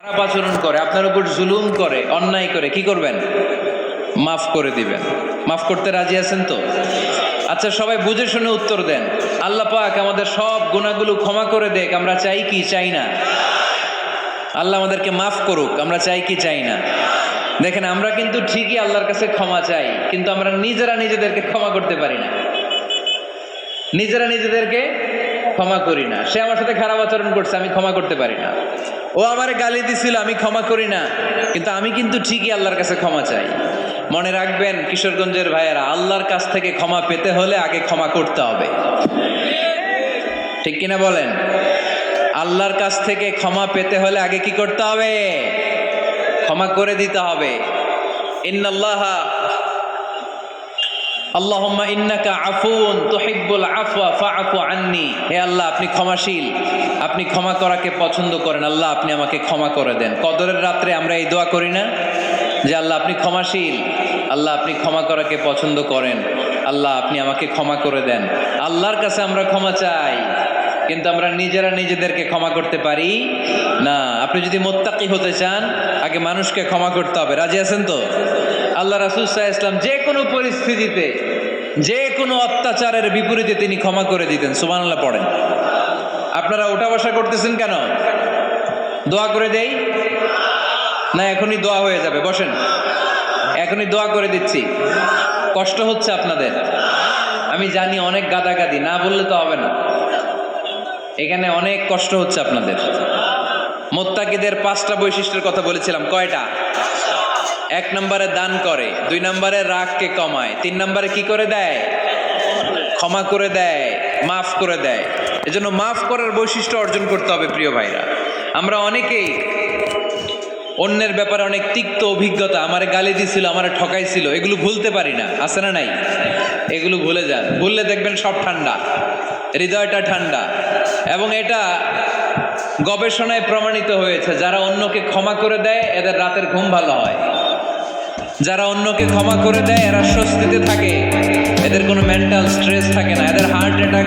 খারাপ আচরণ করে, আপনার উপর জুলুম করে, অন্যায় করে, কি করবেন? মাফ করে দিবেন। মাফ করতে রাজি আছেন তো? আচ্ছা সবাই বুঝে শুনে উত্তর দেন। আল্লাহ পাক আমাদের সব গুণাগুলো ক্ষমা করে দেখ আমরা চাই কি? চাই না। আল্লাহ আমাদেরকে মাফ করুক, আমরা চাই কি? চাই না। দেখেন, আমরা কিন্তু ঠিকই আল্লাহর কাছে ক্ষমা চাই, কিন্তু আমরা নিজেরা নিজেদেরকে ক্ষমা করতে পারি না। নিজেরা নিজেদেরকে ক্ষমা করি না। সে আমার সাথে খারাপ আচরণ করছে, আমি ক্ষমা করতে পারি না। ও আমারে গালি দিছিল, আমি ক্ষমা করি না। কিন্তু আমি কিন্তু ঠিকই আল্লাহর কাছে ক্ষমা চাই। মনে রাখবেন, কিশোরগঞ্জের ভাইয়েরা, আল্লাহর কাছ থেকে ক্ষমা পেতে হলে আগে ক্ষমা করতে হবে। ঠিক কিনা বলেন? আল্লাহর কাছ থেকে ক্ষমা পেতে হলে আগে কি করতে হবে? ক্ষমা করে দিতে হবে। ইন্নাল্লাহ আল্লাহুম্মা ইন্নাকা আফুন তুহিব্বুল আফওয়া ফাআফু আন্নি। হে আল্লাহ, আপনি ক্ষমাশীল। আপনি ক্ষমা করাকে পছন্দ করেন। আল্লাহ, আপনি আমাকে ক্ষমা করে দেন। কদরের রাত্রে আমরা এই দোয়া করি না যে, আল্লাহ, আপনি ক্ষমাশীল। আল্লাহ, আপনি ক্ষমা করাকে পছন্দ করেন। আল্লাহ, আপনি আমাকে ক্ষমা করে দেন। আল্লাহর কাছে আমরা ক্ষমা চাই, কিন্তু আমরা নিজেরা নিজেদেরকে ক্ষমা করতে পারি না। আপনি যদি মোত্তাকি হতে চান, আগে মানুষকে ক্ষমা করতে হবে। রাজি আছেন তো? আল্লাহ রাসুল সাহা ইসলাম যে কোনো পরিস্থিতিতে, যে কোনো অত্যাচারের বিপরীতে তিনি ক্ষমা করে দিতেন। সুমান আল্লাহ পড়েন। আপনারা ওঠা বসা করতেছেন কেন? দোয়া করে দেই? না, এখনই দোয়া হয়ে যাবে। বসেন। এখনই দোয়া করে দিচ্ছি। কষ্ট হচ্ছে আপনাদের। আমি জানি অনেক গাদাগাদি, না বললে তো হবে না। এখানে অনেক কষ্ট হচ্ছে আপনাদের। মোত্তাকিদের পাঁচটা বৈশিষ্ট্যের কথা বলেছিলাম। কয়টা? এক নম্বরে দান করে, দুই নম্বরে রাগকে কমায়, তিন নম্বরে কি করে দেয়? ক্ষমা করে দেয়, মাফ করে দেয়। এজন্য মাফ করার বৈশিষ্ট্য অর্জন করতে হবে প্রিয় ভাইরা। আমরা অনেকেই অন্যের ব্যাপারে অনেক তিক্ত অভিজ্ঞতা, আমারে গালি দিছিল, আমারে ঠকাইছিল, এগুলো ভুলতে পারি না, আছে না নাই? এগুলো ভুলে যান। ভুললে দেখবেন সব ঠান্ডা, হৃদয়টা ঠান্ডা। এবং এটা গবেষণায় প্রমাণিত হয়েছে, যারা অন্যকে ক্ষমা করে দেয়, এদের রাতের ঘুম ভালো হয়। যারা অন্যকে ক্ষমা করে দেয়, এরা স্বস্তিতে থাকে। এদের কোনো মেন্টাল স্ট্রেস থাকে না, এদের হার্ট অ্যাটাক